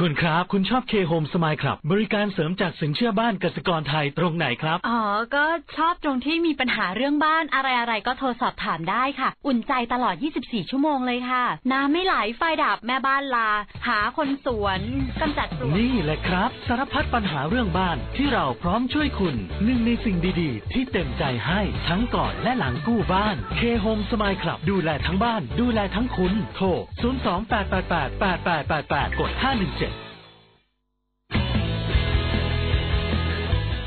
คุณครับ คุณชอบเคโฮมสมายครับ บริการเสริมจากสินเชื่อบ้านกสิกรไทยตรงไหนครับ อ๋อ ก็ชอบตรงที่มีปัญหาเรื่องบ้านอะไรอะไรๆก็โทรสอบถามได้ค่ะ อุ่นใจตลอด 24 ชั่วโมงเลยค่ะ น้ำไม่ไหลไฟดับแม่บ้านลา หาคนสวนกำจัดปลวกนี่แหละครับ สารพัดปัญหาเรื่องบ้านที่เราพร้อมช่วยคุณหนึ่งในสิ่งดีๆ ที่เต็มใจให้ทั้งก่อนและหลังกู้บ้านเคโฮมสมายครับดูแลทั้งบ้าน ดูแลทั้งคุณโทร 028888888 กด 517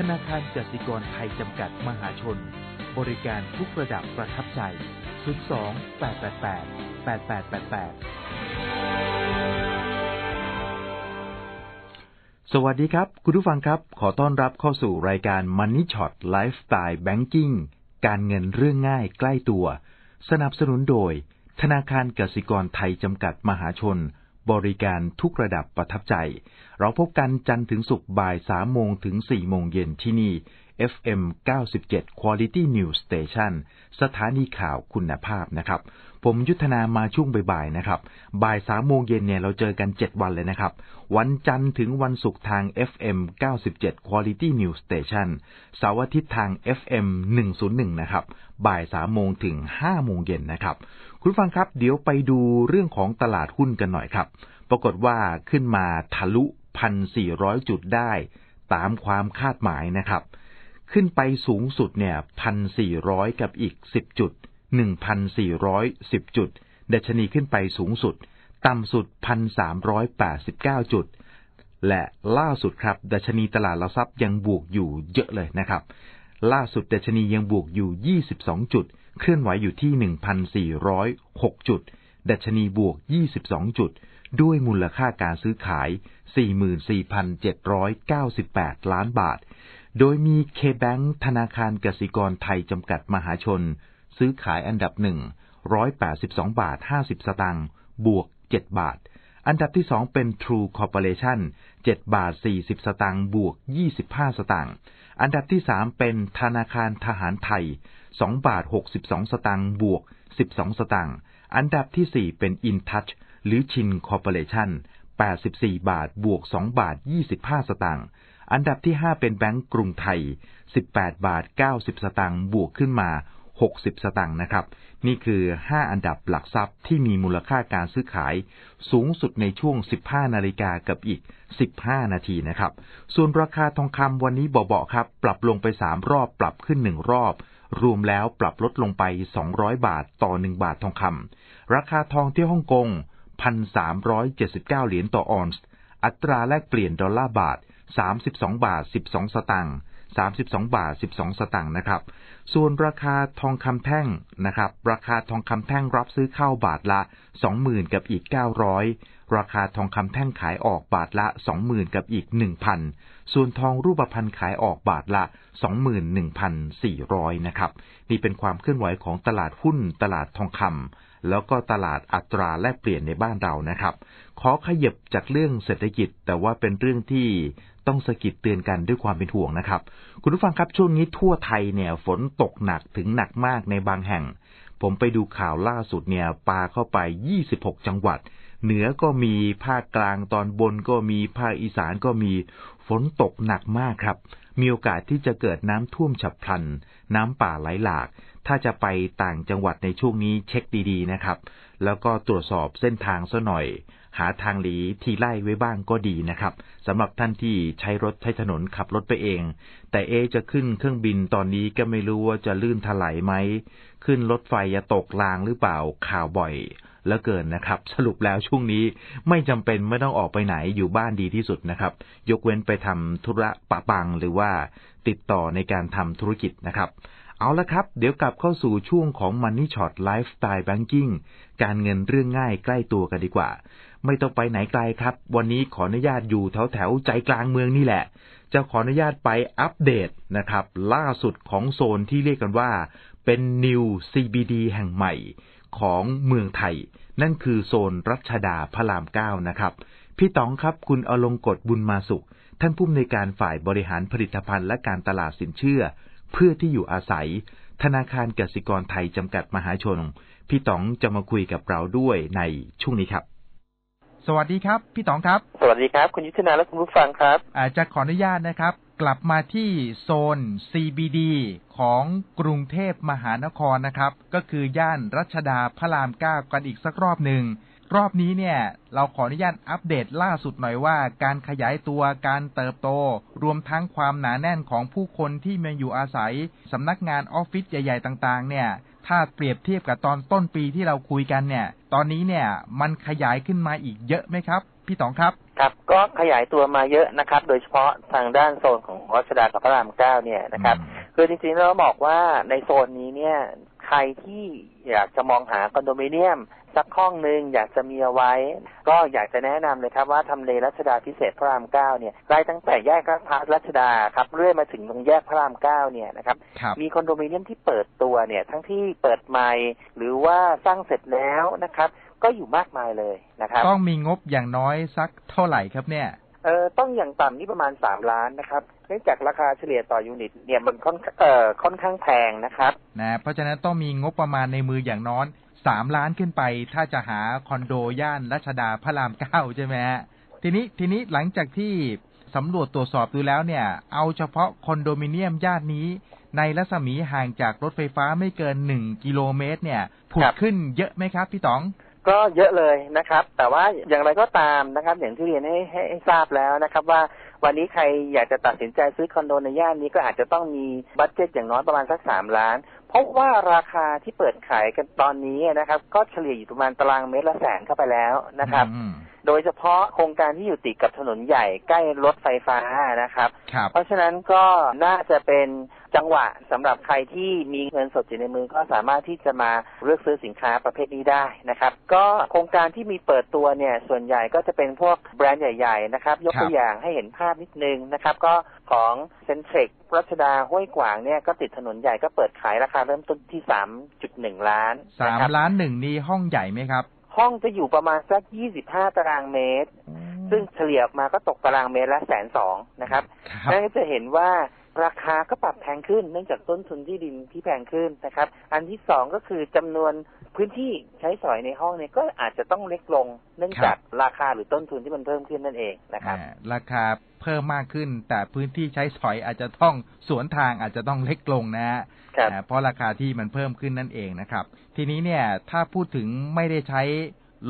ธนาคารกสิกรไทยจำกัดมหาชน บริการทุกระดับประทับใจ 02 888 8888 สวัสดีครับ คุณผู้ฟังครับ ขอต้อนรับเข้าสู่รายการ Money Shot Lifestyle Banking การเงินเรื่องง่ายใกล้ตัว สนับสนุนโดย ธนาคารกสิกรไทยจำกัดมหาชน บริการทุกระดับประทับใจ เราพบกันจันทร์ถึงศุกร์บ่าย3โมงถึง4โมงเย็นที่นี่ FM 97 Quality News Station สถานีข่าวคุณภาพนะครับ ผมยุทธนามาช่วงบ่ายๆนะครับ บ่าย3โมงเย็นเนี่ยเราเจอกัน 7 วันเลยนะครับ วันจันทร์ถึงวันศุกร์ทาง FM 97 Quality News Station เสาร์อาทิตย์ทาง FM 101 นะครับ บ่าย3โมงถึง5โมงเย็นนะครับ คุณฟังครับ เดี๋ยวไปดูเรื่องของตลาดหุ้นกันหน่อยครับ ปรากฏว่าขึ้นมาทะลุ 1,400 จุดได้ ตามความคาดหมายนะครับ ขึ้นไปสูงสุดเนี่ย 1,400 กับอีก 10 จุด 1,410 จุดดัชนีขึ้นไปสูงสุด ต่ำสุด 1,389 จุด และล่าสุดครับดัชนีตลาดหลักทรัพย์ยังบวกอยู่เยอะเลยนะครับ ล่าสุดดัชนียังบวกอยู่ 22 จุด เคลื่อนไหวอยู่ที่ 1,406 จุดดัชนีบวก 22 จุด ด้วยมูลค่าการซื้อขาย 44,798 ล้านบาท โดยมี K-Bank ธนาคารกสิกรไทยจำกัดมหาชน ซื้อขายอันดับหนึ่ง182 บาท 50 สตางค์ บวก 7 บาท อันดับที่ 2 เป็น True Corporation 7 บาท 40 สตางค์ บวก 25 สตางค์ อันดับที่ 3 เป็นธนาคารทหารไทย 2 บาท 62 สตางค์ บวก 12 สตางค์ อันดับที่ 4 เป็น InTouch หรือชินคอร์ปอเรชั่น84 บาท บวก 2 บาท 25 สตางค์ อันดับที่ 5 เป็นแบงก์กรุงไทย 18 บาท 90 สตางค์ บวกขึ้นมา 60 สตางค์นะครับ นี่คือ 5 อันดับหลักทรัพย์ที่มีมูลค่าการซื้อขาย สูงสุดในช่วง 15 นาฬิกากับอีก 15 นาทีนะครับ ส่วนราคาทองคำวันนี้เบาๆครับ ปรับลงไป 3 รอบ ปรับขึ้น 1 รอบ รวมแล้วปรับลดลงไป 200 บาทต่อ 1 บาททองคำ ราคาทองที่ฮ่องกง 1,379 เหรียญต่อออนซ์ อัตราแลกเปลี่ยนดอลลาร์บาท 32 บาท 12 สตางค์ 32 บาท 12 สตางค์นะครับ ส่วนราคาทองคำแท่งนะครับ ราคาทองคำแท่งรับซื้อเข้าบาทละ 20,000 กับอีก 900 ราคาทองคำแท่งขายออกบาทละ 20,000 กับอีก 1,000 ส่วนทองรูปพรรณขายออกบาทละ 21,400 นะครับ นี่เป็นความเคลื่อนไหวของตลาดหุ้นตลาดทองคำ แล้วก็ตลาดอัตราแลกเปลี่ยนในบ้านเรานะครับ ขอขยับจากเรื่องเศรษฐกิจ แต่ว่าเป็นเรื่องที่ต้องสะกิดเตือนกันด้วยความเป็นห่วงนะครับ คุณผู้ฟังครับช่วงนี้ทั่วไทยเนี่ยฝนตกหนักถึงหนักมากในบางแห่ง ผมไปดูข่าวล่าสุดเนี่ยปาเข้าไป 26 จังหวัด เหนือก็มีภาคกลางตอนบนก็มีภาคอีสานก็มีฝนตกหนักมากครับ มีโอกาสที่จะเกิดน้ำท่วมฉับพลัน น้ำป่าไหลหลาก ถ้าจะไปต่างจังหวัดในช่วงนี้เช็คดีๆนะครับ แล้วก็ตรวจสอบเส้นทางซะหน่อย หาทางหลีที่ไล่ไว้บ้างก็ดีนะครับสำหรับท่านที่ใช้รถใช้ถนนขับรถไปเอง แต่เอจะขึ้นเครื่องบินตอนนี้ก็ไม่รู้ว่าจะลื่นถลายไหม ขึ้นรถไฟจะตกรางหรือเปล่าข่าวบ่อย แล้วเกินนะครับ สรุปแล้วช่วงนี้ไม่จำเป็นไม่ต้องออกไปไหนอยู่บ้านดีที่สุดนะครับ ยกเว้นไปทำธุระปะปังหรือว่าติดต่อในการทำธุรกิจนะครับ เอาละครับ เดี๋ยวกลับเข้าสู่ช่วงของ Money Shot Lifestyle Banking การเงินเรื่องง่ายใกล้ตัวกันดีกว่า ไม่ต้องไปไหนไกลครับ วันนี้ขออนุญาตอยู่แถวแถวๆใจกลางเมืองนี่แหละจะขออนุญาตไปอัปเดตนะครับ ล่าสุดของโซนที่เรียกกันว่าเป็น New CBD แห่งใหม่ ของเมืองไทย นั่นคือโซนรัชดาพระรามเก้านะครับ พี่ต๋องครับคุณอลงกฎบุญมาสุข ท่านผู้อำนวยการฝ่ายบริหารผลิตภัณฑ์และการตลาดสินเชื่อ เพื่อที่อยู่อาศัย ธนาคารกสิกรไทยจำกัดมหาชน พี่ต๋องจะมาคุยกับเราด้วยในช่วงนี้ครับ สวัสดีครับ พี่ต๋องครับ สวัสดีครับ คุณยุทธนาและคุณผู้ฟังครับอาจจะขออนุญาตนะครับ กลับมาที่โซน CBD ของกรุงเทพมหานครนะครับ ก็คือย่านรัชดาพระรามเก้ากันอีกสักรอบหนึ่งรอบนี้เนี่ยเราขออนุญาตอัปเดตล่าสุดหน่อยว่า การขยายตัวการเติบโต รวมทั้งความหนาแน่นของผู้คนที่มาอยู่อาศัยสำนักงานออฟฟิศใหญ่ ๆ ต่าง ๆ เนี่ย ถ้าเปรียบเทียบกับตอนต้นปีที่เราคุยกันเนี่ย ตอนนี้เนี่ยมันขยายขึ้นมาอีกเยอะไหมครับ พี่ต๋องครับ ครับ ก็ขยายตัวมาเยอะนะครับ โดยเฉพาะทางด้านโซนของรัชดากับพระรามเก้าเนี่ยนะครับคือจริงๆเราบอกว่าในโซนนี้เนี่ยใครที่อยากจะมองหาคอนโดมิเนียม สักห้องหนึ่งอยากจะมีเอาไว้ ก็อยากจะแนะนำเลยครับว่าทำเลรัชดาพิเศษพระรามเก้าเนี่ยไล่ตั้งแต่แยกลาดพร้าวรัชดาครับเรื่อยมาถึงตรงแยกพระรามเก้าเนี่ยนะครับครับมีคอนโดมิเนียมที่เปิดตัวเนี่ยทั้งที่เปิดใหม่หรือว่าสร้างเสร็จแล้วนะครับ ก็อยู่มากมายเลยนะครับ ต้องมีงบอย่างน้อยสักเท่าไหร่ครับเนี่ยเออต้องอย่างต่ำนี่ประมาณสามล้านนะครับเนื่องจากราคาเฉลี่ยต่อยูนิตเนี่ยมันค่อนเอ่อค่อนข้างแพงนะครับนะเพราะฉะนั้นต้องมีงบประมาณในมืออย่างน้อย สามล้านขึ้นไป ถ้าจะหาคอนโดย่านรัชดาพระรามเก้าใช่ไหมฮะทีนี้ทีนี้หลังจากที่สำรวจตรวจสอบดูแล้วเนี่ย เอาเฉพาะคอนโดมิเนียมย่านนี้ ในรัศมีห่างจากรถไฟฟ้าไม่เกินหนึ่งกิโลเมตร เนี่ยผุดขึ้นเยอะไหมครับพี่ต๋องก็เยอะเลยนะครับ แต่ว่าอย่างไรก็ตามนะครับ อย่างที่เรียนให้ให้ให้ทราบแล้วนะครับ ว่าวันนี้ใครอยากจะตัดสินใจซื้อคอนโดในย่านนี้ก็อาจจะต้องมีบัตเจ็ตอย่างน้อยประมาณสักสามล้าน ราะว่าราคาที่เปิดขายกันตอนนี้นะครับ ก็เฉลี่ยอยู่ประมาณตารางเมตรละแสนเข้าไปแล้วนะครับอืมโดยเฉพาะโครงการที่อยู่ติดกับถนนใหญ่ใกล้รถไฟฟ้านะครับครับเพราะฉะนั้นก็น่าจะเป็น จังหวะสำหรับใครที่มีเงินสดอยู่ในมือก็สามารถที่จะมาเลือกซื้อสินค้าประเภทนี้ได้นะครับ ก็โครงการที่มีเปิดตัวเนี่ยส่วนใหญ่ก็จะเป็นพวกแบรนด์ใหญ่ๆนะครับยกตัวอย่างให้เห็นภาพนิดนึงนะครับ ก็ของเซนเทร c รัชดาห้วยขวางเนี่ยก็ติดถนนใหญ่ก็เปิดขายราคาเริ่มต้นที่3.1ล้านสามนะครับล้านหนึ่งนี่ห้องใหญ่ไหมครับ ห้องจะอยู่ประมาณสัก25ตารางเมตร ซึ่งเฉลี่ยออกมาก็ตกตารางเมตรละแสนสองนะครับครับนั่นก็จะเห็นว่า ราคาก็ปรับแพงขึ้นเนื่องจากต้นทุนที่ดินที่แพงขึ้นนะครับ อันที่สองก็คือจำนวนพื้นที่ใช้สอยในห้องเนี่ยก็อาจจะต้องเล็กลง เนื่องจากราคาหรือต้นทุนที่มันเพิ่มขึ้นนั่นเองนะครับอ่าราคาเพิ่มมากขึ้น แต่พื้นที่ใช้สอยอาจจะต้องสวนทางอาจจะต้องเล็กลงนะฮะครับอ่าเพราะราคาที่มันเพิ่มขึ้นนั่นเองนะครับ ทีนี้เนี่ยถ้าพูดถึงไม่ได้ใช้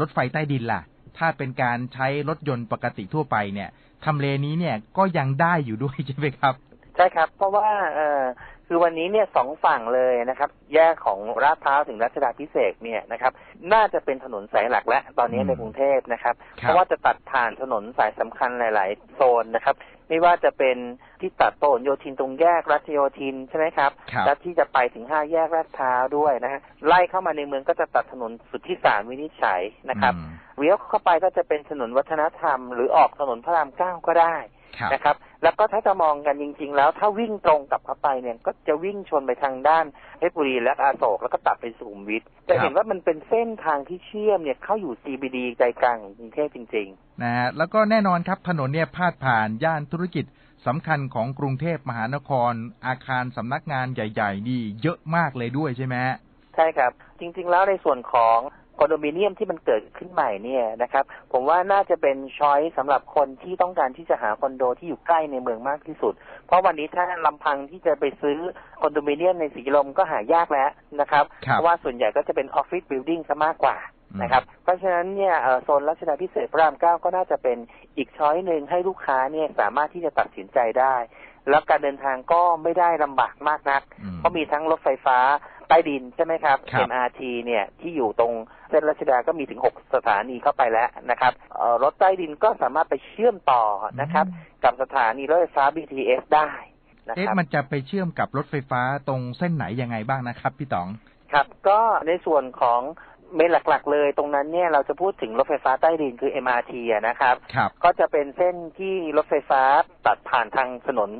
รถไฟใต้ดินล่ะ ถ้าเป็นการใช้รถยนต์ปกติทั่วไปเนี่ยทำเลนี้เนี่ยก็ยังได้อยู่ด้วยใช่ไหมครับ ใช่ครับ เพราะว่าเออคือวันนี้เนี่ยสองฝั่งเลยนะครับ แยกของราดพร้าวถึงรัชดาพิเศษกเนี่ยนะครับ น่าจะเป็นถนนสายหลักและตอนนี้อืมในกรุงเทพนะครับครับ เพราะว่าจะตัดผ่านถนนสายสำคัญหลาย ๆ โซนนะครับ ไม่ว่าจะเป็นที่ตัดโตนโยธินตรงแยกรัชโยธินใช่ไหมครับครับและที่จะไปถึงห้าแยกลาดพร้าวด้วยนะฮะไล่เข้ามาในเมืองก็จะตัดถนนสุดที่สามวินิจฉัยนะครับอืมเลี้ยวเข้าไปก็จะเป็นถนนวัฒนธรรม หรือออกถนนพระรามเก้าก็ได้ครับนะครับแล้วก็ถ้าจะมองกันจริง ๆ แล้ว ถ้าวิ่งตรงกลับเข้าไปเนี่ยก็จะวิ่งชนไปทางด้านเพชรบุรีและอาโศกแล้วก็ตัดไปสุขุมวิทจะเห็นว่ามันเป็นเส้นทางที่เชื่อมเนี่ยเข้าอยู่ CBD ใจกลางของกรุงเทพจริงๆนะฮะแล้วก็แน่นอนครับถนนเนี่ยพาดผ่านย่านธุรกิจสำคัญของกรุงเทพมหานคร อาคารสำนักงานใหญ่ ๆ นี่เยอะมากเลยด้วยใช่ไหมฮะใช่ครับ จริง ๆ แล้วในส่วนของ คอนโดมิเนียมที่มันเกิดขึ้นใหม่เนี่ยนะครับ ผมว่าน่าจะเป็นช้อยสำหรับคนที่ต้องการที่จะหาคอนโดที่อยู่ใกล้ในเมืองมากที่สุด เพราะวันนี้ถ้าลำพังที่จะไปซื้อคอนโดมิเนียมในสีลมก็หายากแล้วนะครับครับ เพราะว่าส่วนใหญ่ก็จะเป็นออฟฟิศบิลดิ่งซะมากกว่านะครับ เพราะฉะนั้นเนี่ยเอ่อโซนรัชดาพิเศษพระรามเก้าก็น่าจะเป็นอีกช้อยหนึ่งให้ลูกค้าเนี่ยสามารถที่จะตัดสินใจได้ แล้วการเดินทางก็ไม่ได้ลำบากมากนักอืมเพราะมีทั้งรถไฟฟ้า ใต้ดินใช่ไหมครับ ครับ MRT เนี่ยที่อยู่ตรงเส้นรัชดาก็มีถึง 6 สถานีเข้าไปแล้วนะครับเอ่อรถใต้ดินก็สามารถไปเชื่อมต่อนะครับ กับสถานีรถไฟฟ้า BTS ได้นะคเอ๊ะรับ มันจะไปเชื่อมกับรถไฟฟ้าตรงเส้นไหนยังไงบ้างนะครับ พี่ต๋อง ครับ ก็ในส่วนของเมนหลักๆ เลยตรงนั้นเนี่ยเราจะพูดถึงรถไฟฟ้าใต้ดินคือ MRT อะนะครับ ครับ ก็จะเป็นเส้นที่รถไฟฟ้าตัดผ่านทางถนน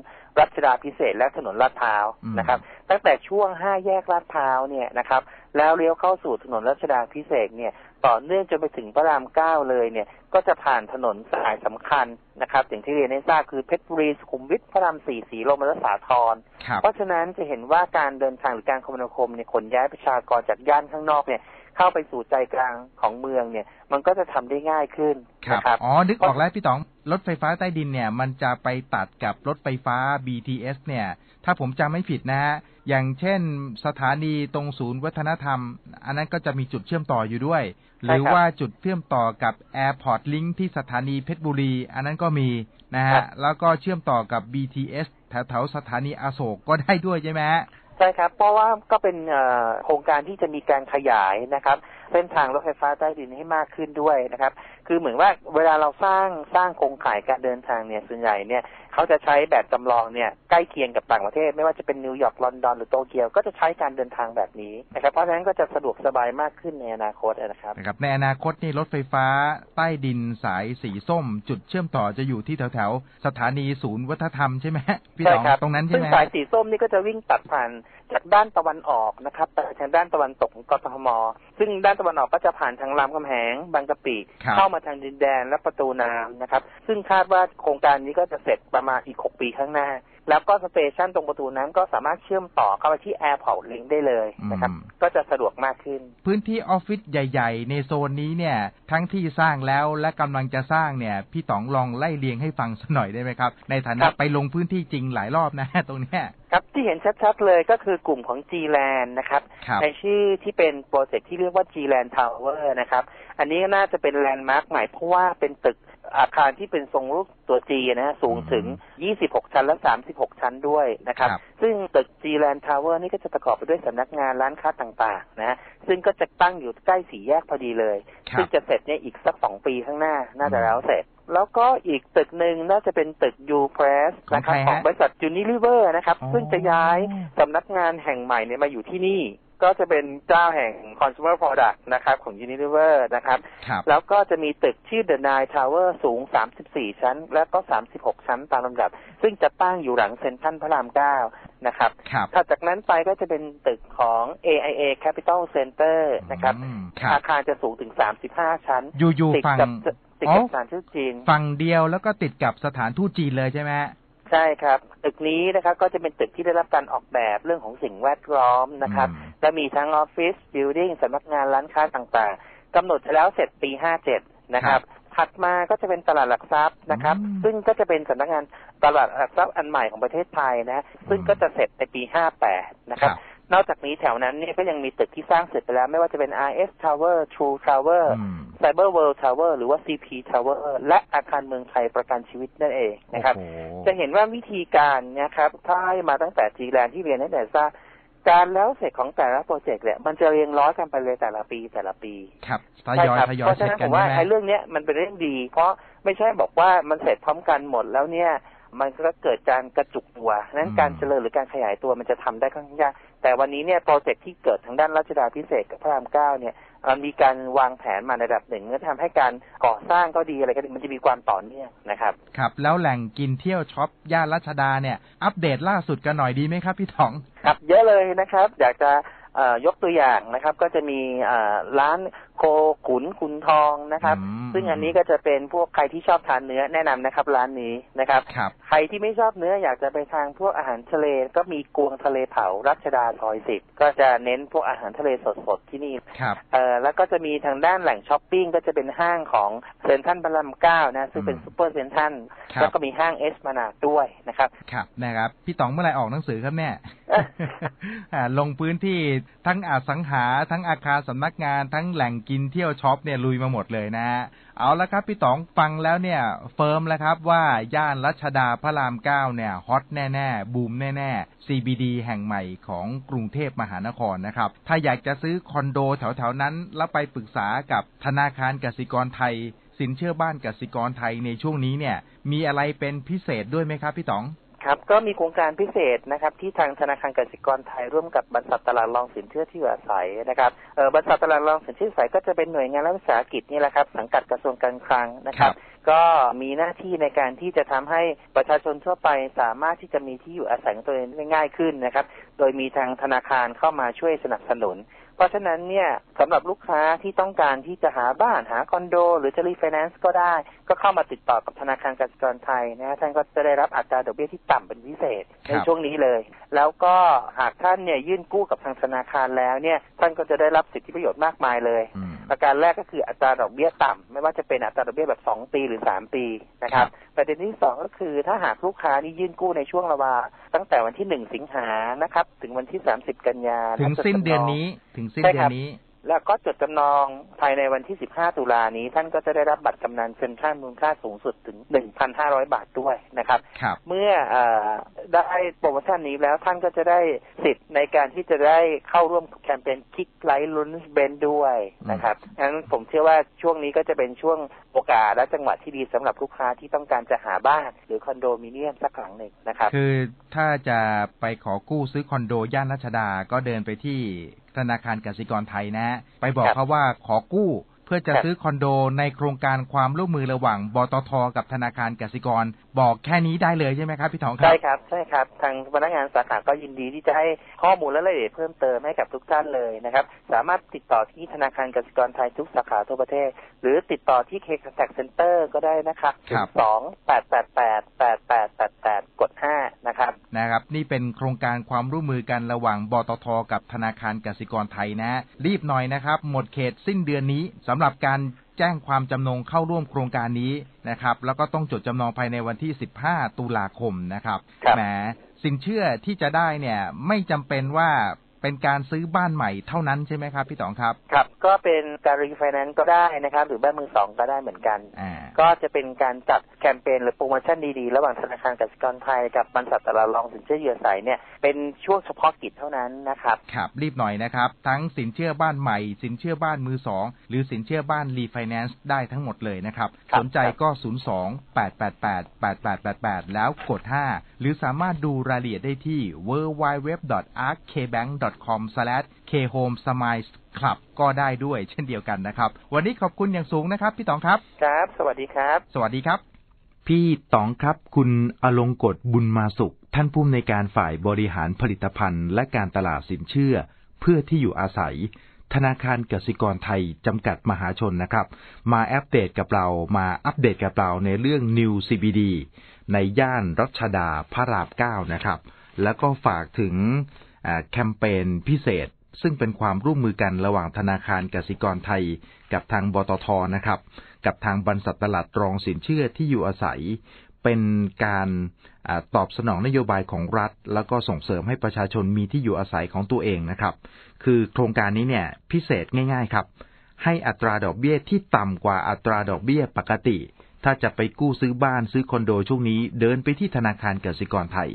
รัชดาพิเศษกและถนนลาดพร้าวอืมนะครับ ตั้งแต่ช่วงห้าแยกลาดพร้าวเนี่ยนะครับ แล้วเลี้ยวเข้าสู่ถนนรัชดาพิเศษกเนี่ย ต่อเนื่องจนไปถึงพระรามเก้าเลยเนี่ย ก็จะผ่านถนนสายสำคัญนะครับ อย่างที่เรียนให้ทราบคือเพชรบุรีสุขุมวิทพระรามสี่สีลมและสาทรครับเพราะฉะนั้นจะเห็นว่าการเดินทางหรือการคมนาคมเนี่ยขนย้ายประชากรจากย่านข้างนอกเนี่ย เข้าไปสู่ใจกลางของเมืองเนี่ย มันก็จะทำได้ง่ายขึ้นครับนะครับอ๋อนึกออกแล้วพี่ต๋องรถไฟฟ้าใต้ดินเนี่ย มันจะไปตัดกับรถไฟฟ้า BTS เนี่ย ถ้าผมจำไม่ผิดนะฮะอย่างเช่นสถานีตรงศูนย์วัฒนธรรม อันนั้นก็จะมีจุดเชื่อมต่ออยู่ด้วย หรือว่าจุดเชื่อมต่อกับ Airport Link ที่สถานีเพชรบุรี อันนั้นก็มีนะครัฮะบแล้วก็เชื่อมต่อกับ BTS แถวๆสถานีอโศกก็ได้ด้วยใช่ไหมฮะ ใช่ครับ เพราะว่าก็เป็นโครงการที่จะมีการขยายนะครับเส้นทางรถไฟฟ้าใต้ดินให้มากขึ้นด้วยนะครับ คือเหมือนว่าเวลาเราสร้างสร้างโครงข่ายการเดินทางเนี่ยส่วนใหญ่เนี่ยเขาจะใช้แบบจำลองเนี่ยใกล้เคียงกับต่างประเทศ ไม่ว่าจะเป็นนิวยอร์กลอนดอนหรือโตเกียวก็จะใช้การเดินทางแบบนี้นะครับเพราะฉะนั้นก็จะสะดวกสบายมากขึ้นในอนาคตนะครับนะครับในอนาคตนี่รถไฟฟ้า ใต้ดินสายสีส้ม จุดเชื่อมต่อจะอยู่ที่แถวแถวๆสถานีศูนย์วัฒนธรรมใช่ไหมฮะพี่ต๋องครับตรงนั้นใช่ซึ่งไหมสายฮะสีส้มนี่ก็จะวิ่งตัดผ่านจากด้านตะวันออกนะครับไปทางด้านตะวันตกของกทมซึ่งด้านตะวันออกก็จะผ่านทางรามคำแหงบางกะปิครับเข้ามาทางดินแดนและประตูน้ำนะครับ ซึ่งคาดว่าโครงการนี้ก็จะเสร็จประมาณอีก 6 ปีข้างหน้า แล้วก็สเตชันตรงประตูน้ำก็สามารถเชื่อมต่อเข้าไปที่แอร์พอร์ตลิงได้เลยนะครับอืมก็จะสะดวกมากขึ้น พื้นที่ออฟฟิศใหญ่ ๆ ในโซนนี้เนี่ย ทั้งที่สร้างแล้วและกำลังจะสร้างเนี่ย พี่ต๋องลองไล่เรียงให้ฟังสักหน่อยได้ไหมครับ ในฐาคนะรับไปลงพื้นที่จริงหลายรอบนะตรงเนี้ยครับที่เห็นชัดๆเลยก็คือกลุ่มของ G-Land นะครับครับในชื่อที่เป็นโปรเจกต์ที่เรียกว่า G-Land Tower นะครับ อันนี้น่าจะเป็นแลนด์มาร์คใหม่เพราะว่าเป็นตึก อาคารที่เป็นทรงรูปตัว G นะฮะสูงถึง 26 ชั้นและ 36 ชั้นด้วยนะครับ ครับ ซึ่งตึก G-Land Tower นี่ก็จะประกอบไปด้วยสำนักงานร้านค้าต่างๆนะฮะซึ่งก็จะตั้งอยู่ใกล้สี่แยกพอดีเลย ครัซึ่บ งจะเสร็จเนี่ยอีกสักสองปีข้างหน้าน่าจะอืมแล้วเสร็จ แล้วก็อีกตึกหนึ่งน่าจะเป็นตึก U Press ของนะครับใครฮะของบริษัท Unilever นะครับ อ๋อ ซึ่งจะย้ายสำนักงานแห่งใหม่เนี่ยมาอยู่ที่นี่ ก็จะเป็นเจ้าแห่ง consumer product นะครับของ Unilever นะครับครับแล้วก็จะมีตึกชื่อ The Nine Tower สูง 34 ชั้น และก็ 36 ชั้นตามลำดับ ซึ่งจะตั้งอยู่หลังเซ็นทรัลพระราม 9 นะครับครับถัดจากนั้นไปก็จะเป็นตึกของ AIA Capital Center นะครับอืมครับอาคารจะสูงถึง 35 ชั้น อยู่ติดๆฝั่งกับติดอ๋กัอบสถานทูตจีน ฝั่งเดียวแล้วก็ติดกับสถานทูตจีนเลยใช่ไหมฮะใช่ครับ ตึกนี้นะครับก็จะเป็นตึกที่ได้รับการออกแบบเรื่องของสิ่งแวดล้อมนะครับอืม และมีทั้งออฟฟิศบิลดิ่งสำนักงานร้านค้าต่างๆกำหนดจะแล้วเสร็จปี 57 นะครับ ถัดมาก็จะเป็นตลาดหลักทรัพย์นะครับอืมซึ่งก็จะเป็นสำนักงานตลาดหลักทรัพย์อันใหม่ของประเทศไทยนะ ซึ่งก็จะเสร็จในปี 58 นะครับนอกจากนี้แถวนั้นเนี่ยก็ยังมีตึกที่สร้างเสร็จไปแล้ว ไม่ว่าจะเป็น RS Tower True Tower อืม Cyber World Tower หรือว่า CP Tower และอาคารเมืองไทยประกันชีวิตนั่นเองนะครับโอ้โหจะเห็นว่าวิธีการนะครับถ้าให้มาตั้งแต่จีแลนที่เรียนตั้งแต่ทราบ การแล้วเสร็จของแต่ละโปรเจกต์เนี่ยมันจะเรียงร้อยกันไปเลยแต่ละปีแต่ละปี ครับทใช่ยอยครับทยอเพยราะเสฉะร็จนั้นกัผนมว่าใช่ไหมไอ้เรื่องเนี้ยมันเป็นเรื่องดี เพราะไม่ใช่บอกว่ามันเสร็จพร้อมกันหมดแล้วเนี่ยมันก็เกิดการกระจุกตัวนั้นการเจริญหรือการขยายตัวมันจะทำได้ค่อนข้างยากแต่วันนี้เนี่ยโปรเจกต์ที่เกิดทางด้านรัชดาพิเศษกกับพระรามเก้าเนี่ย มันมีการวางแผนมาในระดับหนึ่งก็ทำให้การก่อสร้างก็ดีอะไรก็ดีมันจะมีความต่อเนื่องนะครับ ครับ แล้วแหล่งกินเที่ยวช็อปย่านรัชดาเนี่ย อัปเดตล่าสุดกันหน่อยดีไหมครับพี่ถอง ครับ เยอะเลยนะครับ อยากจะเอ่อยกตัวอย่างนะครับ ก็จะมีเอ่อร้าน โคขุนคุณทองนะครับอืมซึ่งอันนี้ก็จะเป็นพวกใครที่ชอบทานเนื้อแนะนำนะครับร้านนี้นะครับครับใครที่ไม่ชอบเนื้ออยากจะไปทางพวกอาหารทะเล ก็มีกวงทะเลเผารัชดาซอยสิบก็จะเน้นพวกอาหารทะเลสดๆที่นี่ครับเอ่อแล้วก็จะมีทางด้านแหล่งช้อปปิ้งก็จะเป็นห้างของเซ็นทรัลพระรามเก้านะซึ่งเป็นอืมซูเปอร์เซ็นทรัลครับแล้วก็มีห้างเอสมานาด้วยนะครับครับนะครับพี่ต๋องเมื่อไหรออกหนังสือครับเนี่ยอ่าลงพื้นที่ทั้งอสังหาทั้งอาคารสำนักงานทั้งแหล่งกินเที่ยวช็อปเนี่ยลุยมาหมดเลยนะฮะเอาละครับพี่ต๋องฟังแล้วเนี่ย เฟิร์มแล้วครับว่าย่านรัชดาพระรามเก้าเนี่ยฮอตแน่ๆ บูมแน่ๆ CBD แห่งใหม่ของกรุงเทพมหานครนะครับ ถ้าอยากจะซื้อคอนโดแถวๆนั้น แล้วไปปรึกษากับธนาคารกสิกรไทย สินเชื่อบ้านกสิกรไทยในช่วงนี้เนี่ย มีอะไรเป็นพิเศษด้วยไหมครับพี่ต๋อง คครับก็มีโครงการพิเศษนะครับ ที่ทางธนาคารกสิกรไทยร่วมกับบรรษัทตลาดรองสินเชื่อที่อยู่อาศัยนะครับเออบรรษัทตลาดรองสินเชื่ออาศัยก็จะเป็นหน่วยงานรัฐวิสาหกิจนี่แหละครับสังกัดกระทรวงการคลังนะครับ ก็มีหน้าที่ในการที่จะทำให้ประชาชนทั่วไปสามารถที่จะมีที่อยู่อาศัยของตัวเองได้ง่ายขึ้นนะครับ โดยมีทางธนาคารเข้ามาช่วยสนับสนุน เพราะฉะนั้นเนี่ยสำหรับลูกค้าที่ต้องการที่จะหาบ้านหาคอนโด หรือจะรีไฟแนนซ์ก็ได้ ก็เข้ามาติดต่อกับธนาคารกสิกรไทยนะฮะท่านก็จะได้รับอัตราดอกเบี้ยที่ต่ำเป็นพิเศษคในรับช่วงนี้เลย แล้วก็หากท่านเนี่ยยื่นกู้กับทางธนาคารแล้วเนี่ยท่านก็จะได้รับสิทธิประโยชน์มากมายเลยอืม ประการแรกก็คืออัตราดอกเบี้ยต่ำไม่ว่าจะเป็นอัตราดอกเบี้ยแบบ2ปีหรือ3ปีนะครับประเด็นที่2ก็คือถ้าหากลูกค้านี่ยื่นกู้ในช่วงระหว่างตั้งแต่วันที่1สิงหานะครับ ถึงวันที่30กันยาถึงและจสิ้นเดือนจำงนี้ ถึงสิ้นใช่เดืคอรันบนี้ แล้วก็จดจำนองภายในวันที่ 15 ตุลานี้ ท่านก็จะได้รับบัตรกำนันเซ็นทรัลมูลค่าสูงสุดถึง 1,500 บาทด้วยนะครับครับเมื่อเออได้โปรโมชั่นนี้แล้วท่านก็จะได้สิทธิ์ในการที่จะได้เข้าร่วมแคมเปญคิกไลท์ลุ้นเบนด้วยนะครับงั้นผมเชื่อว่าช่วงนี้ก็จะเป็นช่วง โอกาสและจังหวะที่ดีสำหรับลูกค้าที่ต้องการจะหาบ้าน หรือคอนโดมิเนียมสักหลังหนึ่งนะครับ คือถ้าจะไปขอกู้ซื้อคอนโดย่านรัชดาก็เดินไปที่ธนาคารกสิกรไทยนะ ไปบอกครับเขาว่าขอกู้ เพื่อจะครับซื้อคอนโดในโครงการความร่วมมือระหว่างบตทกับธนาคารกสิกร บอกแค่นี้ได้เลยใช่ไหมครับพี่ทองครัใช่บครับใช่ครับ ทางพนักงานสาขาก็ยินดีที่จะให้ข้อมูลและรายละเอียดเพิ่มเติมให้กับทุกท่านเลยนะครับ สามารถติดต่อที่ธนาคารกสิกรไทยทุกสาขาทั่วประเทศ หรือติดต่อที่ K Contact Center ก็ได้นะครับครับสองแปดแปดแปดแปดแปดแปดแปดกดห้านะครับนะครับ นี่เป็นโครงการความร่วมมือกันระหว่างบตทกับธนาคารกสิกรไทยนะ รีบหน่อยนะครับ หมดเขตสิ้นเดือนนี้สำหรับการแจ้งความจำนงเข้าร่วมโครงการนี้นะครับ แล้วก็ต้องจดจำนองภายในวันที่ 15 ตุลาคมนะครับครับแหมสินเชื่อที่จะได้เนี่ยไม่จำเป็นว่า เป็นการซื้อบ้านใหม่เท่านั้นใช่ไหมครับพี่ต๋องครับ ครับ ก็เป็นการรีไฟแนนซ์ก็ได้นะครับ หรือบ้านมือสองก็ได้เหมือนกันอ่าก็จะเป็นการจัดแคมเปญหรือโปรโมชั่นดีๆ ระหว่างธนาคารกสิกรไทยกับบรรษัทตลาดรองสินเชื่อเหยื่อใสเนี่ยเป็นช่วงเฉพาะกิจเท่านั้นนะครับครับรีบหน่อยนะครับ ทั้งสินเชื่อบ้านใหม่ สินเชื่อบ้านมือสองหรือสินเชื่อบ้านรีไฟแนนซ์ได้ทั้งหมดเลยนะครับครับสนใจก็ 0 2 8 8 8 8 8 8 8 แล้วกด 5 หรือสามารถดูรายละเอียดได้ที่ www.arkkbank.com/khomesmiles ครับก็ได้ด้วยเช่นเดียวกันนะครับ วันนี้ขอบคุณอย่างสูงนะครับ พี่ต๋องครับ ครับ สวัสดีครับ สวัสดีครับ พี่ต๋องครับ คุณอลงกฎบุญมาสุข ท่านผู้อำนวยการฝ่ายบริหารผลิตภัณฑ์ และการตลาดสินเชื่อ เพื่อที่อยู่อาศัย ธนาคารกสิกรไทย จำกัดมหาชนนะครับ มาอัปเดตกับเรามาอัปเดตกับเราในเรื่อง New CBD ในย่านรัชดาพระรามเก้านะครับ แล้วก็ฝากถึงอ่า แคมเปญพิเศษ ซึ่งเป็นความร่วมมือกันระหว่างธนาคารกสิกรไทย กับทางบตทนะครับ กับทางบรรษัทตลาดรองสินเชื่อที่อยู่อาศัย เป็นการอตอบสนองนโยบายของรัฐ แล้วก็ส่งเสริมให้ประชาชนมีที่อยู่อาศัยของตัวเองนะครับ คือโครงการนี้เนี่ยพิเศษง่าย ๆ ครับ ให้อัตราดอกเบี้ยที่ต่ำกว่าอัตราดอกเบี้ยปกติถ้าจะไปกู้ซื้อบ้านซื้อคอนโดช่วงนี้ เดินไปที่ธนาคารกสิกรไทย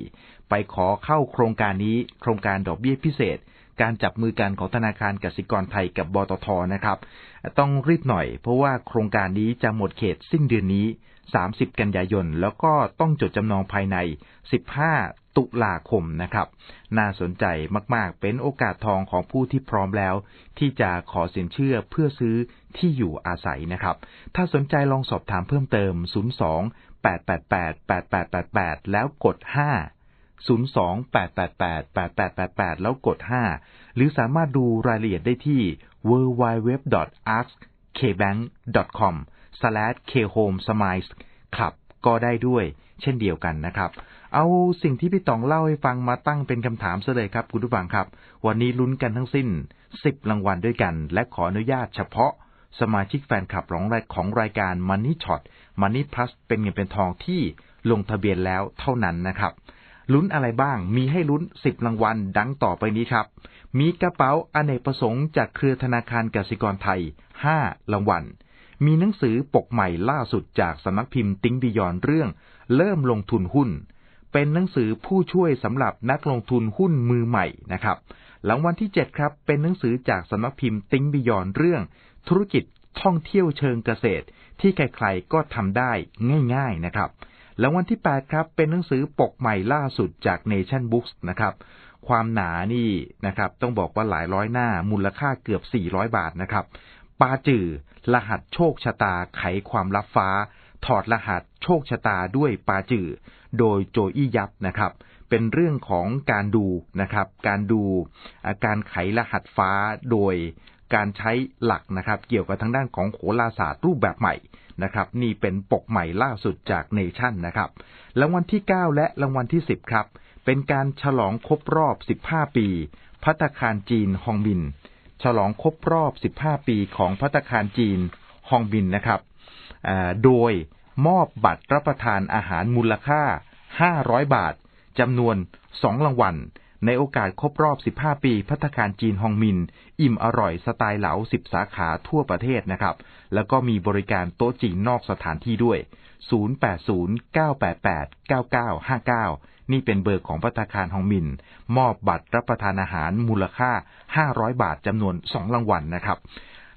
ไปขอเข้าโครงการนี้ โครงการดอกเบี้ยพิเศษ การจับมือกันของธนาคารกสิกรไทยกับบตทนะครับ ต้องรีบหน่อย เพราะว่าโครงการนี้จะหมดเขตสิ้นเดือนนี้ 30 กันยายน แล้วก็ต้องจดจำนองภายใน 15 ตุลาคมนะครับ น่าสนใจมาก ๆ เป็นโอกาสทองของผู้ที่พร้อมแล้ว ที่จะขอสินเชื่อเพื่อซื้อที่อยู่อาศัยนะครับ ถ้าสนใจลองสอบถามเพิ่มเติม 02 888 8888 แล้วกด 5 02-888-8888 แล้วกด 5 หรือสามารถดูรายละเอียดได้ที่ www.askbank.com/khomesmiles ครับก็ได้ด้วยเช่นเดียวกันนะครับ เอาสิ่งที่พี่ต๋องเล่าให้ฟังมาตั้งเป็นคำถามซะเลยครับคุณผู้ฟังครับ วันนี้ลุ้นกันทั้งสิ้น 10 รางวัลด้วยกัน และขออนุญาตเฉพาะสมาชิกแฟนคลับของรายของรายการ Money Shot Money Plus เป็นเงินเป็นทองที่ลงทะเบียนแล้วเท่านั้นนะครับ ลุ้นอะไรบ้าง มีให้ลุ้น 10 รางวัล ดังต่อไปนี้ครับ มีกระเป๋าอเนกประสงค์จากเครือธนาคารกสิกรไทย 5 รางวัล มีหนังสือปกใหม่ล่าสุดจากสำนักพิมพ์ติ้งบิยอนเรื่อง เริ่มลงทุนหุ้น เป็นหนังสือผู้ช่วยสำหรับนักลงทุนหุ้นมือใหม่นะครับ รางวัลที่ 7 ครับ เป็นหนังสือจากสำนักพิมพ์ติ้งบิยอนเรื่อง ธุรกิจท่องเที่ยวเชิงเกษตร ที่ใครๆก็ทำได้ง่าย ๆนะครับ แล้ววันที่ 8 ครับ เป็นหนังสือปกใหม่ล่าสุดจาก Nation Books นะครับ ความหนานี่นะครับ ต้องบอกว่าหลายร้อยหน้า มูลค่าเกือบ 400 บาทนะครับ ปาจือรหัสโชคชะตาไขความลับฟ้า ถอดรหัสโชคชะตาด้วยปาจือโดยโจอี้ยับนะครับ เป็นเรื่องของการดูนะครับ การดูการไขรหัสฟ้าโดยการใช้หลักนะครับ เกี่ยวกับทางด้านของโหราศาสตร์รูปแบบใหม่ นะครับ นี่เป็นปกใหม่ล่าสุดจากเนชั่นนะครับรางวัลที่ 9 และรางวัลที่ 10 ครับ เป็นการฉลองครบรอบ 15 ปี พัตคารจีนฮองบิน ฉลองครบรอบ 15 ปีของพัตคารจีนฮองบินนะครับโดยมอบบัตรรับประทานอาหารมูลค่า 500 บาทจำนวน 2 รางวัล ในโอกาสครบรอบ 15 ปีพัตคารจีนฮองมิน อิ่มอร่อยสไตล์เหลา 10 สาขาทั่วประเทศนะครับ แล้วก็มีบริการโต๊ะจีนนอกสถานที่ด้วย 0809889959 นี่เป็นเบอร์ของพัตคารฮองมิน มอบบัตรรับประทานอาหารมูลค่า 500 บาทจำนวน 2 รางวัลนะครับ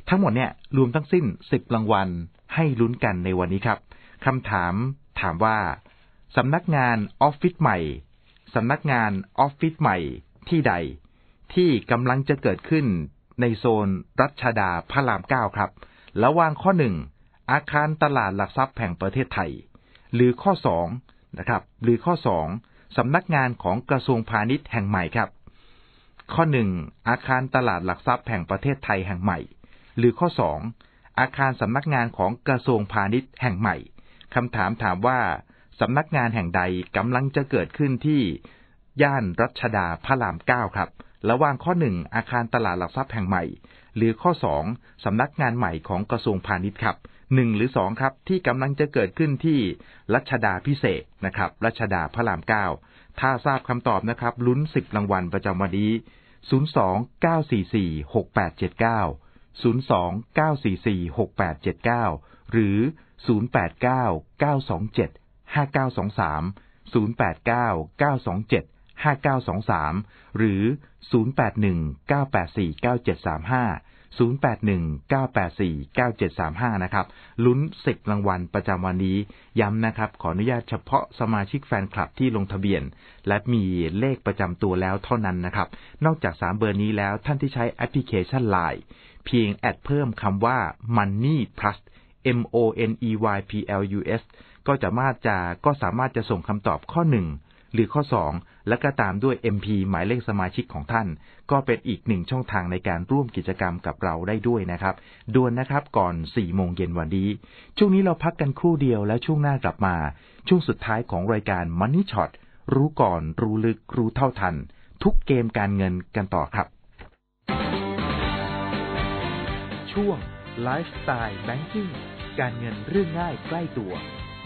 ทั้งหมดเนี่ยรวมทั้งสิ้น 10 รางวัลให้ลุ้นกันในวันนี้ครับคำถามถามว่าสำนักงานออฟฟิศใหม่ สำนักงานออฟฟิศใหม่ที่ใด ที่กำลังจะเกิดขึ้นในโซนรัชดาพระรามเก้าครับ ระหว่างข้อหนึ่งอาคารตลาดหลักทรัพย์แห่งประเทศไทย หรือข้อสองนะครับ หรือข้อสองสำนักงานของกระทรวงพาณิชย์แห่งใหม่ครับ ข้อหนึ่งอาคารตลาดหลักทรัพย์แห่งประเทศไทยแห่งใหม่ หรือข้อสองอาคารสำนักงานของกระทรวงพาณิชย์แห่งใหม่คำถามถามว่า สำนักงานแห่งใดกำลังจะเกิดขึ้นที่ย่านรัชดาพระรามเก้าครับ ระหว่างข้อหนึ่งอาคารตลาดหลักทรัพย์แห่งใหม่ หรือข้อสองสำนักงานใหม่ของกระทรวงพาณิชย์ครับหนึ่งหรือสองครับ ที่กำลังจะเกิดขึ้นที่รัชดาพิเศษนะครับ รัชดาพระรามเก้าถ้าทราบคำตอบนะครับ ลุ้นสิบรางวัลประจำวันนี้ศูนย์สองเก้าสี่สี่หกแปดเจ็ดเก้าศูนย์สองเก้าสี่สี่หกแปดเจ็ดเก้าหรือ089 927 5923 089 927 5923 หรือ 081 984 9735 081 984 9735 นะครับ ลุ้นสิบรางวัลประจำวันนี้ ย้ำนะครับ ขออนุญาตเฉพาะสมาชิกแฟนคลับที่ลงทะเบียน และมีเลขประจำตัวแล้วเท่านั้นนะครับ นอกจาก 3 เบอร์นี้แล้วท่านที่ใช้แอปพลิเคชัน Line เพียงแอดเพิ่มคำว่า Money Plus M O N E Y P L U S ก็จะมาจะก็สามารถจะส่งคำตอบข้อ1หรือข้อ 2 และก็ตามด้วย MP หมายเลขสมาชิกของท่าน ก็เป็นอีกหนึ่งช่องทางในการร่วมกิจกรรมกับเราได้ด้วยนะครับด่วนนะครับก่อน 4 โมงเย็นวันนี้ ช่วงนี้เราพักกันครู่เดียวและช่วงหน้ากลับมา ช่วงสุดท้ายของรายการ Money Shot รู้ก่อน รู้ลึก รู้เท่าทัน ทุกเกมการเงินกันต่อครับ ช่วงไลฟ์สไตล์แบงกิ้งการเงินเรื่องง่ายใกล้ตัว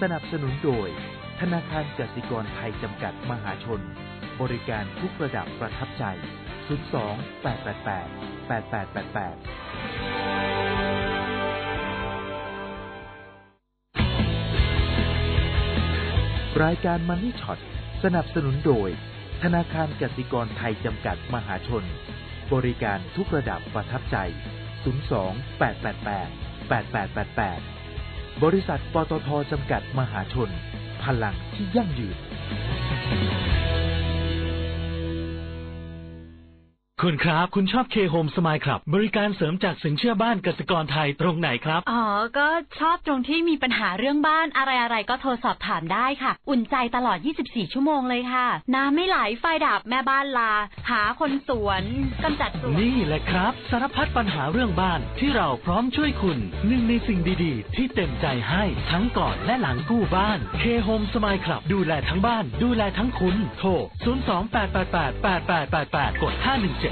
สนับสนุนโดย ธนาคารกสิกรไทยจำกัดมหาชน บริการทุกระดับประทับใจ 02 888 8888รายการมันนี่ช็อตสนับสนุนโดย ธนาคารกสิกรไทยจำกัดมหาชน บริการทุกระดับประทับใจ 02 888 8888 บริษัทปตทจำกัดมหาชน พลังที่ยั่งยืน คุณครับ คุณชอบเคโฮมสมายครับ บริการเสริมจากสินเชื่อบ้านกสิกรไทยตรงไหนครับ อ๋อ ก็ชอบตรงที่มีปัญหาเรื่องบ้านอะไรอะไรก็โทรสอบถามได้ค่ะ อุ่นใจตลอด 24 ชั่วโมงเลยค่ะ น้ำไม่ไหลไฟดับแม่บ้านลา หาคนสวนกำจัดสวน นี่แหละครับ สารพัดปัญหาเรื่องบ้านที่เราพร้อมช่วยคุณหนึ่งในสิ่งดีๆ ที่เต็มใจให้ทั้งก่อนและหลังกู้บ้านเคโฮมสมายครับดูแลทั้งบ้าน ดูแลทั้งคุณโทร 028888888 กด 517